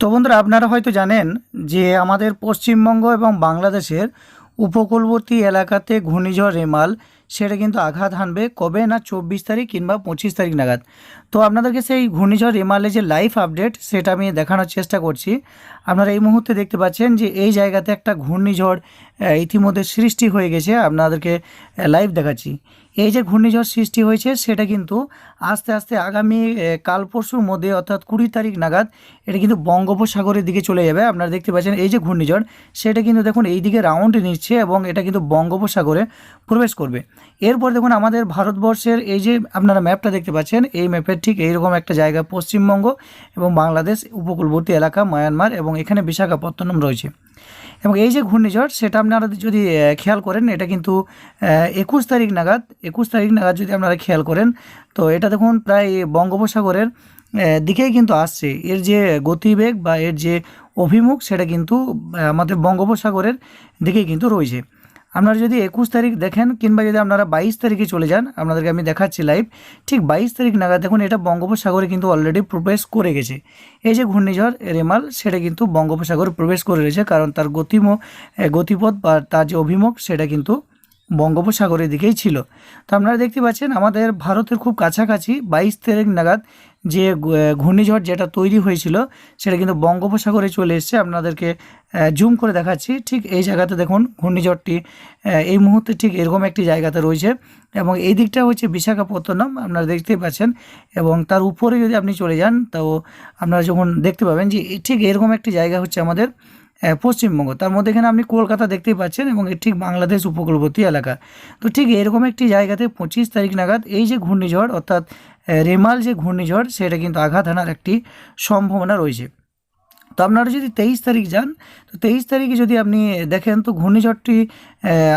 তো বন্ধুরা আপনারা হয়তো জানেন যে আমাদের পশ্চিমবঙ্গ এবং বাংলাদেশের উপকূলবর্তী এলাকাতে ঘূর্ণিঝড় রেমাল সেটা কিন্তু আঘাত হানবে কবে না চব্বিশ তারিখ কিংবা পঁচিশ তারিখ নাগাদ। তো আপনাদেরকে সেই ঘূর্ণিঝড় রেমালের যে লাইভ আপডেট সেটা আমি দেখানোর চেষ্টা করছি। আপনারা এই মুহূর্তে দেখতে পাচ্ছেন যে এই জায়গাতে একটা ঘূর্ণিঝড় ইতিমধ্যে সৃষ্টি হয়ে গেছে। আপনাদেরকে লাইভ দেখাচ্ছি। এই যে ঘূর্ণিঝড় সৃষ্টি হয়েছে, সেটা কিন্তু আস্তে আস্তে আগামী কাল পরশুর মধ্যে, অর্থাৎ কুড়ি তারিখ নাগাদ, এটা কিন্তু বঙ্গোপসাগরের দিকে চলে যাবে। আপনারা দেখতে পাচ্ছেন এই যে ঘূর্ণিঝড়, সেটা কিন্তু দেখুন এই দিকে রাউন্ড নিচ্ছে এবং এটা কিন্তু বঙ্গোপসাগরে প্রবেশ করবে। এরপর দেখুন আমাদের ভারতবর্ষের এই যে আপনারা ম্যাপটা দেখতে পাচ্ছেন, এই ম্যাপের ঠিক এইরকম একটা জায়গা পশ্চিমবঙ্গ এবং বাংলাদেশ উপকূলবর্তী এলাকা মায়ানমার এবং এখানে বিশাখাপত্তনম রয়েছে। এবং এই যে ঘূর্ণিঝড়, সেটা আপনারা যদি খেয়াল করেন, এটা কিন্তু একুশ তারিখ নাগাদ, একুশ তারিখ নাগাদ যদি আপনারা খেয়াল করেন, তো এটা দেখুন প্রায় বঙ্গোপসাগরের দিকেই কিন্তু আসছে। এর যে গতিবেগ বা এর যে অভিমুখ, সেটা কিন্তু আমাদের বঙ্গোপসাগরের দিকেই কিন্তু রয়েছে। আপনারা যদি একুশ তারিখ দেখেন কিংবা যদি আপনারা বাইশ তারিখে চলে যান, আপনাদেরকে আমি দেখাচ্ছি লাইভ ঠিক বাইশ তারিখ নাগাদ দেখুন, এটা বঙ্গোপসাগরে কিন্তু অলরেডি প্রবেশ করে গেছে। এই যে ঘূর্ণিঝড় রেমাল সেটা কিন্তু বঙ্গোপসাগরে প্রবেশ করে রয়েছে, কারণ তার গতিম গতিপথ বা তার যে অভিমুখ, সেটা কিন্তু বঙ্গোপসাগরের দিকেই ছিল। তো আপনারা দেখতে পাচ্ছেন, আমাদের ভারতের খুব কাছাকাছি বাইশ তারিখ নাগাদ যে ঘূর্ণিঝড় যেটা তৈরি হয়েছিল, সেটা কিন্তু বঙ্গোপসাগরে চলে এসেছে। আপনাদেরকে জুম করে দেখাচ্ছি। ঠিক এই জায়গাতে দেখুন, ঘূর্ণিঝড়টি এই মুহূর্তে ঠিক এরকম একটি জায়গাতে রয়েছে। এবং এই দিকটা হচ্ছে বিশাখাপত্তনম, আপনারা দেখতেই পাচ্ছেন। এবং তার উপরে যদি আপনি চলে যান, তো আপনারা যখন দেখতে পাবেন যে ঠিক এরকম একটি জায়গা হচ্ছে আমাদের পশ্চিমবঙ্গ। তার মধ্যে এখানে আপনি কলকাতা দেখতেই পাচ্ছেন এবং ঠিক বাংলাদেশ উপকূলবর্তী এলাকা। তো ঠিক এরকম একটি জায়গাতে পঁচিশ তারিখ নাগাদ এই যে ঘূর্ণিঝড়, অর্থাৎ রেমাল যে ঘূর্ণিঝড়, সেটা কিন্তু আঘাত হানার একটি সম্ভাবনা রয়েছে। তো আপনারা যদি তেইশ তারিখ যান, তো তেইশ তারিখে যদি আপনি দেখেন, তো ঘূর্ণিঝড়টি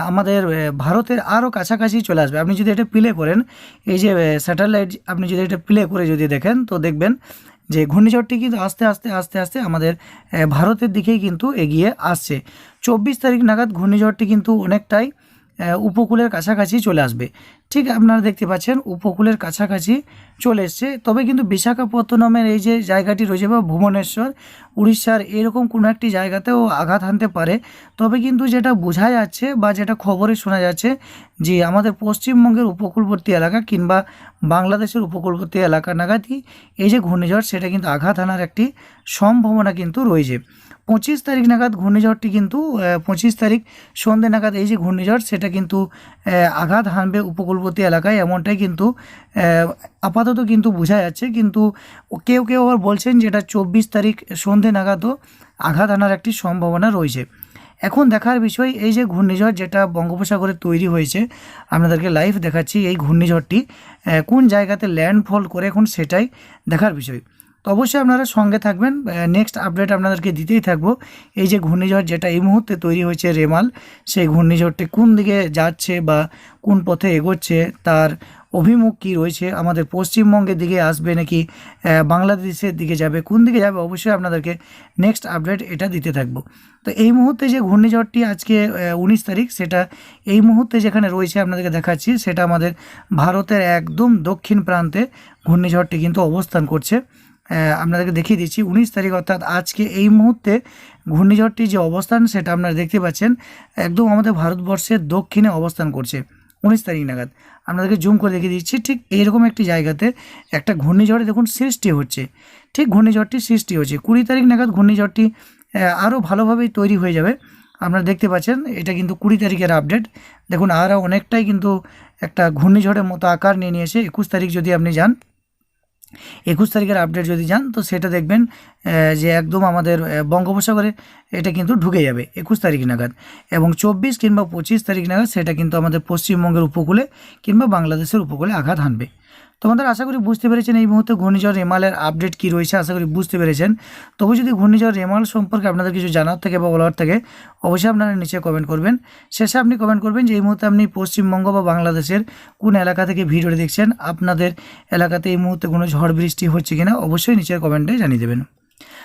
আমাদের ভারতের আরও কাছাকাছি চলে আসবে। আপনি যদি এটা প্লে করেন, এই যে স্যাটেলাইট, আপনি যদি এটা প্লে করে যদি দেখেন, তো দেখবেন যে ঘূর্ণিঝড়টি কিন্তু আস্তে আস্তে আস্তে আস্তে আমাদের ভারতের দিকেই কিন্তু এগিয়ে আসছে। চব্বিশ তারিখ নাগাদ ঘূর্ণিঝড়টি কিন্তু অনেকটাই উপকূলের কাছাকাছি চলে আসবে। ঠিক আপনারা দেখতে পাচ্ছেন উপকূলের কাছাকাছি চলে এসছে। তবে কিন্তু বিশাখাপত্তনমের এই যে জায়গাটি রয়েছে বা ভুবনেশ্বর, উড়িষ্যার এরকম কোনো একটি জায়গাতেও আঘাত হানতে পারে। তবে কিন্তু যেটা বোঝা যাচ্ছে বা যেটা খবরে শোনা যাচ্ছে যে আমাদের পশ্চিমবঙ্গের উপকূলবর্তী এলাকা কিংবা বাংলাদেশের উপকূলবর্তী এলাকা নাগাদই এই যে ঘূর্ণিঝড় সেটা কিন্তু আঘাত হানার একটি সম্ভাবনা কিন্তু রয়েছে। পঁচিশ তারিখ নাগাদ ঘূর্ণিঝড়টি কিন্তু পঁচিশ তারিখ সন্ধ্যে নাগাদ এই যে ঘূর্ণিঝড়, সেটা কিন্তু আঘাত হানবে উপকূলবর্তী এলাকায় এমনটাই কিন্তু আপাতত কিন্তু বোঝা যাচ্ছে। কিন্তু কেউ কেউ আবার বলছেন যেটা চব্বিশ তারিখ সন্ধ্যে নাগাদও আঘাত আনার একটি সম্ভাবনা রয়েছে। এখন দেখার বিষয় এই যে ঘূর্ণিঝড় যেটা বঙ্গোপসাগরে তৈরি হয়েছে, আপনাদেরকে লাইভ দেখাচ্ছি এই ঘূর্ণিঝড়টি কোন জায়গাতে ল্যান্ডফল করে এখন সেটাই দেখার বিষয়। তো অবশ্যই আপনারা সঙ্গে থাকবেন। নেক্সট আপডেট আপনাদেরকে দিতেই থাকব। এই যে ঘূর্ণিঝড় যেটা এই মুহূর্তে তৈরি হয়েছে রেমাল, সেই ঘূর্ণিঝড়টি কোন দিকে যাচ্ছে বা কোন পথে এগোচ্ছে, তার অভিমুখ কী রয়েছে, আমাদের পশ্চিমবঙ্গের দিকে আসবে নাকি বাংলাদেশের দিকে যাবে, কোন দিকে যাবে, অবশ্যই আপনাদেরকে নেক্সট আপডেট এটা দিতে থাকব। তো এই মুহূর্তে যে ঘূর্ণিঝড়টি আজকে উনিশ তারিখ, সেটা এই মুহূর্তে যেখানে রয়েছে আপনাদেরকে দেখাচ্ছি, সেটা আমাদের ভারতের একদম দক্ষিণ প্রান্তে ঘূর্ণিঝড়টি কিন্তু অবস্থান করছে। আপনাদেরকে দেখিয়ে দিচ্ছি, উনিশ তারিখ অর্থাৎ আজকে এই মুহূর্তে ঘূর্ণিঝড়টি যে অবস্থান, সেটা আপনারা দেখতে পাচ্ছেন, একদম আমাদের ভারতবর্ষের দক্ষিণে অবস্থান করছে, উনিশ তারিখ নাগাদ। আপনাদেরকে জুম করে দেখিয়ে দিচ্ছি, ঠিক এইরকম একটি জায়গাতে একটা ঘূর্ণিঝড়ে দেখুন সৃষ্টি হচ্ছে, ঠিক ঘূর্ণিঝড়টি সৃষ্টি হচ্ছে। কুড়ি তারিখ নাগাদ ঘূর্ণিঝড়টি আরও ভালোভাবেই তৈরি হয়ে যাবে। আপনারা দেখতে পাচ্ছেন, এটা কিন্তু কুড়ি তারিখের আপডেট। দেখুন, আরও অনেকটাই কিন্তু একটা ঘূর্ণিঝড়ের মতো আকার নিয়ে নিয়েছে, একুশ তারিখ যদি আপনি যান একুশ তারিখের আপডেট যদি যান, তো সেটা দেখবেন যে একদম আমাদের বঙ্গোপসাগরে এটা কিন্তু ঢুকে যাবে, একুশ তারিখ নাগাদ। এবং চব্বিশ কিংবা পঁচিশ তারিখ নাগাদ সেটা কিন্তু আমাদের পশ্চিমবঙ্গের উপকূলে কিংবা বাংলাদেশের উপকূলে আঘাত হানবে। তোমাদের আশা করি বুঝতে পেরেছেন এই মুহূর্তে ঘূর্ণিঝড় রেমালের আপডেট কী রয়েছে, আশা করি বুঝতে পেরেছেন। তবু যদি ঘূর্ণিঝড় রেমাল সম্পর্কে আপনাদের কিছু জানার থাকে বা বলার থাকে, অবশ্যই আপনারা নিচে কমেন্ট করবেন। শেষে আপনি কমেন্ট করবেন যে এই মুহূর্তে আপনি পশ্চিমবঙ্গ বা বাংলাদেশের কোন এলাকা থেকে ভিডিওটি দেখছেন, আপনাদের এলাকাতে এই মুহূর্তে কোনো ঝড় বৃষ্টি হচ্ছে কিনা, অবশ্যই নিচের কমেন্টে জানিয়ে দেবেন।